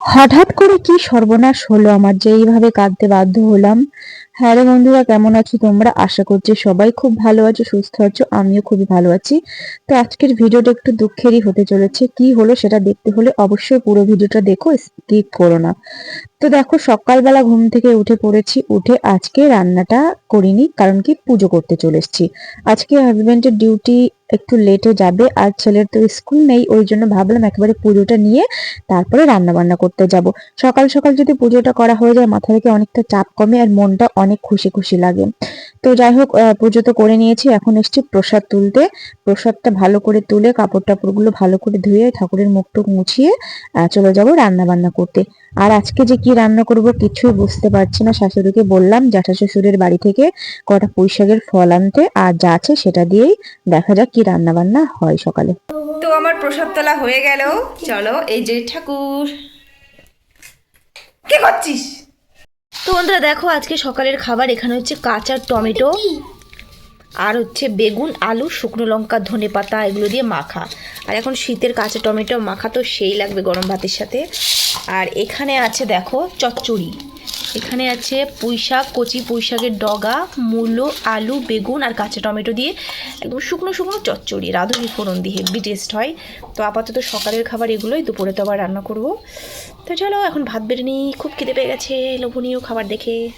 হঠাৎ করে কি সর্বনাশ হলো আমার যে এইভাবে কাঁদতে বাধ্য হলাম? হ্যাঁ রে বন্ধুরা, কেমন আছো তোমরা? আশা করছি সবাই খুব ভালো আছো, সুস্থ আছো, আমিও খুবই ভালো আছি। তো আজকের ভিডিওটা একটু দুঃখেরই হতে চলেছে। কি হলো সেটা দেখতে হলে অবশ্যই পুরো ভিডিওটা দেখো, স্কিপ করো না। তো দেখো, সকালবেলা ঘুম থেকে উঠে পড়েছি, উঠে আজকে রান্নাটা করিনি, কারণ কি পুজো করতে চলে এসেছি। আজকে হাজবেন্ডের ডিউটি একটু লেটে যাবে, আর ছেলের তো স্কুল নেই, ওই জন্য ভাবলাম একেবারে পুজোটা নিয়ে তারপরে রান্না বান্না করতে যাব। সকাল সকাল যদি পুজোটা করা হয়ে যায়, মাথা থেকে অনেকটা চাপ কমে আর মনটা অনেক খুশি খুশি লাগে। তো যাই হোক পুজো তো করে নিয়েছি, এখন এসছি প্রসাদ তুলতে। প্রসাদটা ভালো করে তুলে কাপড় টাপড়গুলো ভালো করে ধুয়ে ঠাকুরের মুখটুক মুছিয়ে চলে যাব রান্না বান্না করতে। আর আজকে যে কি রান্না করব কিছুই বুঝতে পারছি না, শাশুড়িকে বললাম জ্যাঠা শ্বশুরের বাড়ি থেকে কটা পুঁইশাকের ফল আনতে, আর যা আছে সেটা দিয়েই দেখা যাক কি রান্না বান্না হয় সকালে? তো আমার প্রসাদ তোলা হয়ে গেল। চলো এই যে ঠাকুর। কি করছিস? তো বন্ধুরা দেখো আজকে সকালের খাবার এখানে হচ্ছে কাঁচা টমেটো। আর হচ্ছে বেগুন, আলু, শুকনো লঙ্কা, ধনে পাতা, এগুলো দিয়ে মাখা। আর এখন শীতের কাঁচা টমেটো, মাখা তো সেই লাগবে গরম ভাতের সাথে। আর এখানে আছে দেখো চচ্চড়ি। এখানে আছে পুঁই শাক, কচি পুঁই শাকের ডগা, মূলো, আলু, বেগুন আর কাঁচা টমেটো দিয়ে একদম শুকনো শুকনো চচ্চড়ি, রাঁধুনি ফোড়ন দিয়ে, হেভি টেস্ট হয়। তো আপাতত সকালের খাবার এগুলোই, দুপুরে তো আবার রান্না করব। তো চলো, এখন ভাত বেড়ে নিই, খুব খিদে পেয়ে গেছে, লোভনীয় খাবার দেখে।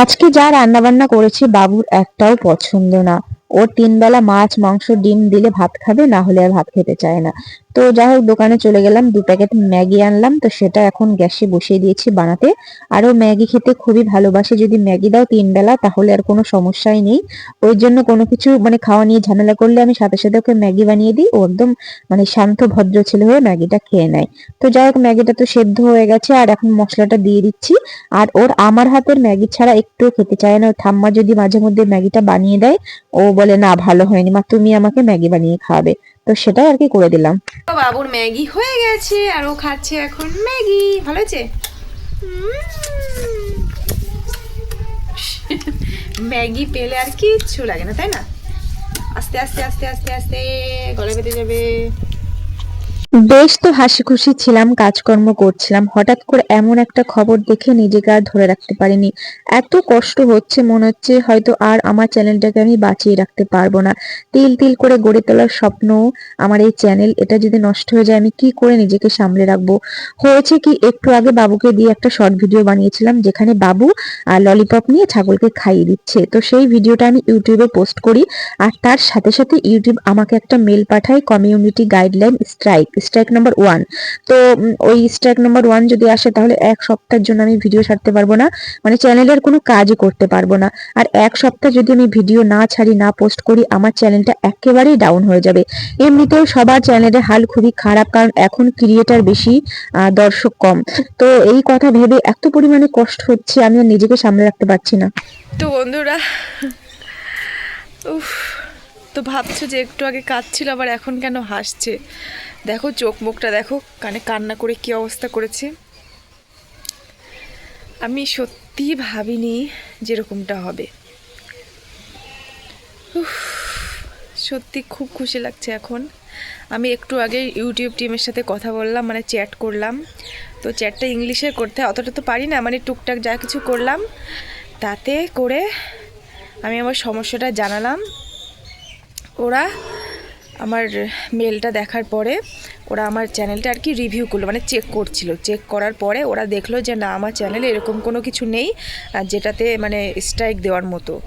আজকে যা রান্না বান্না করেছি বাবুর একটাও পছন্দ না। ও তিন বেলা মাছ, মাংস, ডিম দিলে ভাত খাবে, না হলে আর ভাত খেতে চায় না। তো যাই হোক দোকানে চলে গেলাম, দু প্যাকেট ম্যাগি আনলাম। তো সেটা এখন গ্যাসে বসিয়ে দিয়েছি বানাতে। আর ও ম্যাগি খেতে খুবই ভালোবাসে। যদি ম্যাগি দাও তিন বেলা, তাহলে আর কোনো সমস্যাই নেই। ওই জন্য কোনো কিছু মানে খাওয়া নিয়ে ঝামেলা করলে আমি সাথে সাথে ওকে ম্যাগি বানিয়ে দিই। ও একদম মানে শান্ত, ভদ্র ছেলে হয়ে ম্যাগিটা খেয়ে নেয়। তো যাই হোক, ম্যাগিটা তো সেদ্ধ হয়ে গেছে, আর এখন মশলাটা দিয়ে দিচ্ছি। আর ওর আমার হাতের ম্যাগি ছাড়া একটু খেতে চায় না। ওর ঠাম্মা যদি মাঝে মধ্যে ম্যাগিটা বানিয়ে দেয়, ও বলে, না, ভালো হয়নি মা, তুমি আমাকে ম্যাগি বানিয়ে খাওয়াবে। তো সেটাই আর কি করে দিলাম। বাবুর ম্যাগি হয়ে গেছে আর ও খাচ্ছে এখন ম্যাগি। ভালো আছে ম্যাগি পেলে আর কিচ্ছু লাগে না, তাই না? আস্তে আস্তে আস্তে আস্তে আস্তে গলা বেঁধে যাবে। বেশ তো হাসি খুশি ছিলাম, কাজকর্ম করছিলাম। হঠাৎ করে এমন একটা খবর দেখে নিজেকে আর ধরে রাখতে পারিনি। এত কষ্ট হচ্ছে, মনে হচ্ছে হয়তো আর আমার চ্যানেলটাকে আমি বাঁচিয়ে রাখতে পারব না। তিল তিল করে গড়ে তোলার স্বপ্ন আমার এই চ্যানেল, এটা যদি নষ্ট হয়ে যায় আমি কি করে নিজেকে সামলে রাখব? হয়েছে কি, একটু আগে বাবুকে দিয়ে একটা শর্ট ভিডিও বানিয়েছিলাম, যেখানে বাবু আর ললিপপ নিয়ে ছাগলকে খাইয়ে দিচ্ছে। তো সেই ভিডিওটা আমি ইউটিউবে পোস্ট করি, আর তার সাথে সাথে ইউটিউব আমাকে একটা মেল পাঠায় community guideline strike strike number one তো ওই স্ট্রাইক নাম্বার ওয়ান যদি আসে, তাহলে এক সপ্তাহের জন্য আমি ভিডিও ছাড়তে পারব না। মানে চ্যানেলের কোনো কাজই করতে পারব না। আর এক সপ্তাহ যদি আমি ভিডিও না ছাড়ি, না পোস্ট করি, আমার চ্যানেলটা একেবারেই ডাউন হয়ে যাবে। এমনিতেও সবার চ্যানেলের হাল খুবই খারাপ, কারণ এখন ক্রিয়েটার বেশি দর্শক কম। তো এই কথা ভেবে এত পরিমাণে কষ্ট হচ্ছে, আমি আর নিজেকে সামলে রাখতে পারছি না। তো বন্ধুরা, উফ তো ভাবছ যে একটু আগে কাঁদছিল, আবার এখন কেন হাসছে? দেখো চোখ মুখটা, দেখো কানে কান্না করে কি অবস্থা করেছে। আমি সত্যি ভাবিনি যেরকমটা হবে। সত্যি খুব খুশি লাগছে এখন। আমি একটু আগে ইউটিউব টিমের সাথে কথা বললাম মানে চ্যাট করলাম। তো চ্যাটটা ইংলিশে করতে অতটা তো পারি না মানে টুকটাক যা কিছু করলাম, তাতে করে আমি আমার সমস্যাটা জানালাম। ওরা আমার মেলটা দেখার পরে ওরা আমার চ্যানেলটা আর কি রিভিউ করল মানে চেক করছিল। চেক করার পরে ওরা দেখল যে, না, আমার চ্যানেলে এরকম কোনো কিছু নেই যেটাতে মানে স্ট্রাইক দেওয়ার মতো।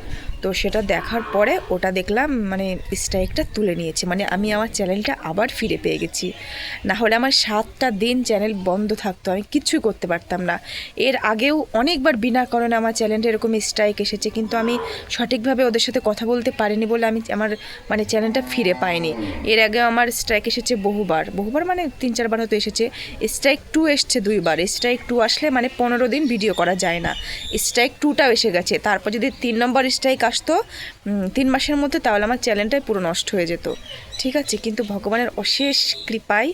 তো সেটা দেখার পরে ওটা দেখলাম মানে স্ট্রাইকটা তুলে নিয়েছে। মানে আমি আমার চ্যানেলটা আবার ফিরে পেয়ে গেছি। না হলে আমার সাতটা দিন চ্যানেল বন্ধ থাকতো, আমি কিচ্ছুই করতে পারতাম না। এর আগেও অনেকবার বিনা কারণে আমার চ্যানেলটা এরকম স্ট্রাইক এসেছে, কিন্তু আমি সঠিকভাবে ওদের সাথে কথা বলতে পারিনি বলে আমি আমার মানে চ্যানেলটা ফিরে পাইনি। এর আগে আমার স্ট্রাইক এসেছে বহুবার। বহুবার মানে তিন চারবার হয়তো এসেছে। স্ট্রাইক টু এসছে দুইবার। স্ট্রাইক টু আসলে মানে পনেরো দিন ভিডিও করা যায় না। স্ট্রাইক টুটাও এসে গেছে। তারপর যদি তিন নম্বর স্ট্রাইক আসতো আসতো তিন মাসের মধ্যে তাহলে আমার চ্যানেলটাই পুরো নষ্ট হয়ে যেত। ঠিক আছে, কিন্তু ভগবানের অশেষ কৃপায়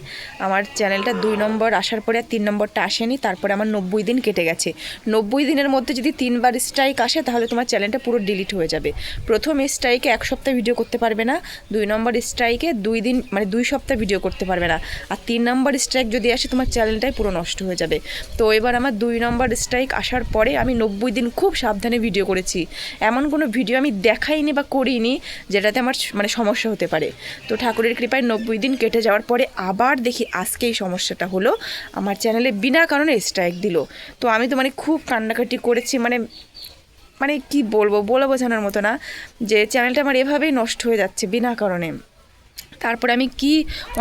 আমার চ্যানেলটা দুই নম্বর আসার পরে আর তিন নম্বরটা আসেনি, তারপরে আমার নব্বই দিন কেটে গেছে। নব্বই দিনের মধ্যে যদি তিনবার স্ট্রাইক আসে, তাহলে তোমার চ্যানেলটা পুরো ডিলিট হয়ে যাবে। প্রথম স্ট্রাইকে এক সপ্তাহ ভিডিও করতে পারবে না, দুই নম্বর স্ট্রাইকে দুই দিন মানে দুই সপ্তাহ ভিডিও করতে পারবে না। আর তিন নম্বর স্ট্রাইক যদি আসে, তোমার চ্যানেলটাই পুরো নষ্ট হয়ে যাবে। তো এবার আমার দুই নম্বর স্ট্রাইক আসার পরে আমি নব্বই দিন খুব সাবধানে ভিডিও করেছি। এমন কোনো ভিডিও আমি দেখাইনি বা করিনি, যেটাতে আমার মানে সমস্যা হতে পারে। তো ঠাকুরের কৃপায় নব্বই দিন কেটে যাওয়ার পরে আবার দেখি আজকে এই সমস্যাটা হলো। আমার চ্যানেলে বিনা কারণে স্ট্রাইক দিল। তো আমি তো মানে খুব কান্নাকাটি করেছি মানে মানে কি বলব, বলে বোঝানোর মতো না, যে চ্যানেলটা আমার এভাবেই নষ্ট হয়ে যাচ্ছে বিনা কারণে। তারপরে আমি কি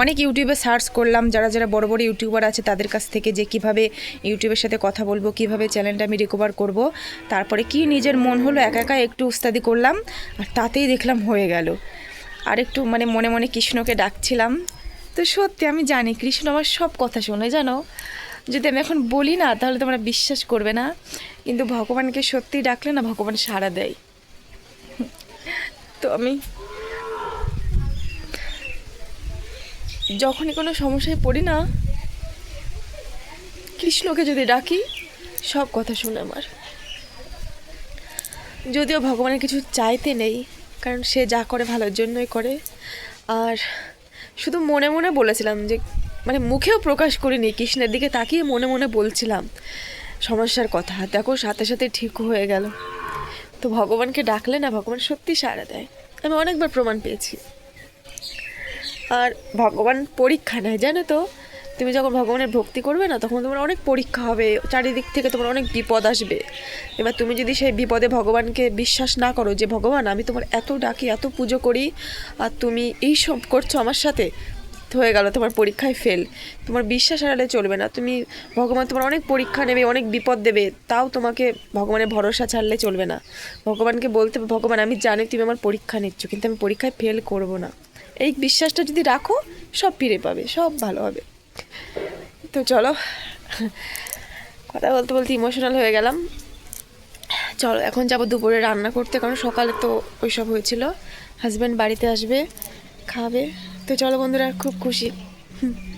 অনেক ইউটিউবে সার্চ করলাম, যারা যারা বড় বড় ইউটিউবার আছে তাদের কাছ থেকে যে কীভাবে ইউটিউবের সাথে কথা বলব, কীভাবে চ্যানেলটা আমি রিকভার করব। তারপরে কি নিজের মন হলো, একা একা একটু উস্তাদি করলাম, আর তাতেই দেখলাম হয়ে গেল। আর একটু মানে মনে মনে কৃষ্ণকে ডাকছিলাম। তো সত্যি আমি জানি, কৃষ্ণ আমার সব কথা শোনে, জানো? যদি আমি এখন বলি না, তাহলে তোমরা বিশ্বাস করবে না। কিন্তু ভগবানকে সত্যি ডাকলে না, ভগবান সাড়া দেয়। তো আমি যখনই কোনো সমস্যায় পড়ি না, কৃষ্ণকে যদি ডাকি, সব কথা শুনে আমার। যদিও ভগবানের কিছু চাইতে নেই, কারণ সে যা করে ভালোর জন্যই করে। আর শুধু মনে মনে বলেছিলাম যে মানে মুখেও প্রকাশ করিনি, কৃষ্ণের দিকে তাকিয়ে মনে মনে বলছিলাম সমস্যার কথা। দেখো, সাথে সাথে ঠিক হয়ে গেল। তো ভগবানকে ডাকলে না, ভগবান সত্যি সাড়া দেয়। আমি অনেকবার প্রমাণ পেয়েছি। আর ভগবান পরীক্ষা নেয়, জানো তো? তুমি যখন ভগবানের ভক্তি করবে না, তখন তোমার অনেক পরীক্ষা হবে, চারিদিক থেকে তোমার অনেক বিপদ আসবে। এবার তুমি যদি সেই বিপদে ভগবানকে বিশ্বাস না করো যে, ভগবান, আমি তোমার এত ডাকি, এত পুজো করি, আর তুমি এই সব করছ আমার সাথে হয়ে গেল, তোমার পরীক্ষায় ফেল তোমার বিশ্বাস হারালে চলবে না। তুমি, ভগবান তোমার অনেক পরীক্ষা নেবে, অনেক বিপদ দেবে, তাও তোমাকে ভগবানের ভরসা ছাড়লে চলবে না। ভগবানকে বলতে ভগবান, আমি জানি তুমি আমার পরীক্ষা নিচ্ছ, কিন্তু আমি পরীক্ষায় ফেল করব না। এই বিশ্বাসটা যদি রাখো, সব ফিরে পাবে, সব ভালো হবে। তো চলো, কথা বলতে বলতে ইমোশনাল হয়ে গেলাম। চলো, এখন যাব দুপুরে রান্না করতে, কারণ সকালে তো ওইসব হয়েছিল। হাজব্যান্ড বাড়িতে আসবে, খাবে। তো চলো বন্ধুরা, খুব খুশি। হুম।